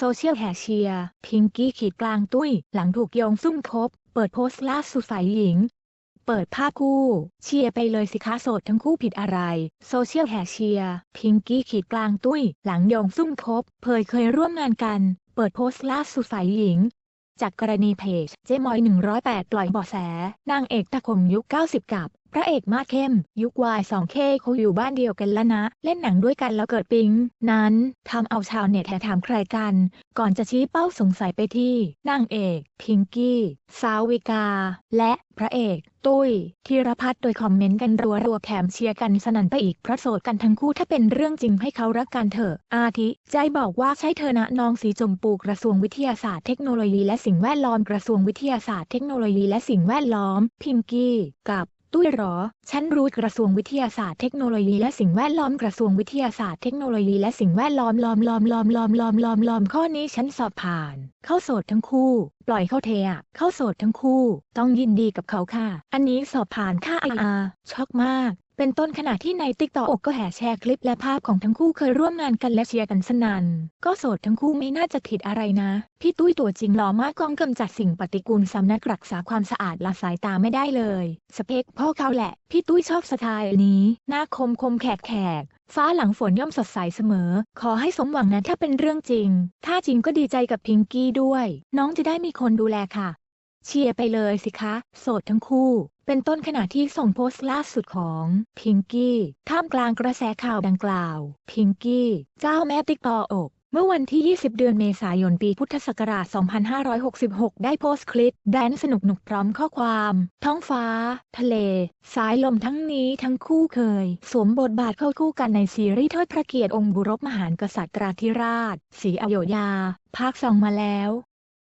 โซเชียลแห่เชียร์พิงกี้ขีดกลางตุ้ย หลังถูกโยงซุ่มคบ เปิดโพสต์ล่าสุดฝ่ายหญิง เปิดภาพคู่ เชียร์ไปเลยสิคะโสดทั้งคู่ผิดอะไร โซเชียลแห่เชียร์พิงกี้ขีดกลางตุ้ย หลังโยงซุ่มคบ เผยเคยร่วมงานกัน เปิดโพสต์ล่าสุดฝ่ายหญิงจากกรณีเพจเจมอย 108 ปล่อยเบาะแส นางเอกตะคมยุค 90 กับ พระเอกมาสเข้ม ยุควาย 2K เขาอยู่บ้านเดียวกันแล้วนะ เล่นหนังด้วยกันแล้วเกิดปิ๊ง นั้นทำเอาชาวเน็ตแห่ถามใครกัน ก่อนจะชี้เป้าสงสัยไปที่นางเอกพิงกี้ สาวิกา และพระเอก ตุ้ยธีรพัฒน์โดยคอมเมนต์กันรัวๆแถมเชียร์กันสนั่นไปอีกเพราะโสดกันทั้งคู่ถ้าเป็นเรื่องจริงให้เขารักกันเถอะ อาทิ ใจบอกว่าใช่เธอนะน้องสีจมปูกระทรวงวิทยาศาสตร์เทคโนโลยีและสิ่งแวดล้อมกระทรวงวิทยาศาสตร์เทคโนโลยีและสิ่งแวดล้อม พิงกี้ กับ ตุ้ยหรอ ฉันรู้กระทรวงวิทยาศาสตร์เทคโนโลยีและสิ่งแวดล้อมกระทรวงวิทยาศาสตร์เทคโนโลยีและสิ่งแวดล้อมล้อมล้อมล้อมล้อมล้อมล้อมล้อมข้อนี้ฉันสอบผ่าน เข้าโสดทั้งคู่ ปล่อยเข้าเทอะเข้าโสดทั้งคู่ ต้องยินดีกับเขาค่ะ อันนี้สอบผ่านค่ะอาอาช็อกมาก เป็นต้นขณะที่ในติ๊กต็อกก็แห่แชร์คลิปและภาพของทั้งคู่เคยร่วมงานกันและเชียร์กันสนั่นก็โสดทั้งคู่ไม่น่าจะผิดอะไรนะ พี่ตุ้ยตัวจริงหล่อมากกองกำจัดสิ่งปฏิกูลสำนักรักษาความสะอาดละสายตาไม่ได้เลย สเปคพ่อเขาแหละ พี่ตุ้ยชอบสไตล์นี้หน้าคมคมแขกแขกฟ้าหลังฝนย่อมสดใสเสมอ ขอให้สมหวังนะถ้าเป็นเรื่องจริง ถ้าจริงก็ดีใจกับพิงกี้ด้วย น้องจะได้มีคนดูแลค่ะ เชียร์ไปเลยสิคะ โสดทั้งคู่ เป็นต้นขณะที่ส่งโพสต์ล่าสุดของพิงกี้ท่ามกลางกระแสข่าวดังกล่าวพิงกี้เจ้าแม่ติ๊กตอกเมื่อวันที่ 20 เดือนเมษายน ปีพุทธศักราช 2566 ได้โพสต์คลิป แดนสนุกหนุกพร้อมข้อความ ท้องฟ้า ทะเล สายลมทั้งนี้ทั้งคู่เคย สวมบทบาทเข้าคู่กันในซีรีส์ทิดพระเกียรติองค์บุรพมหากษัตริย์ราธิราชศรีอโยธยา ภาคสองมาแล้ว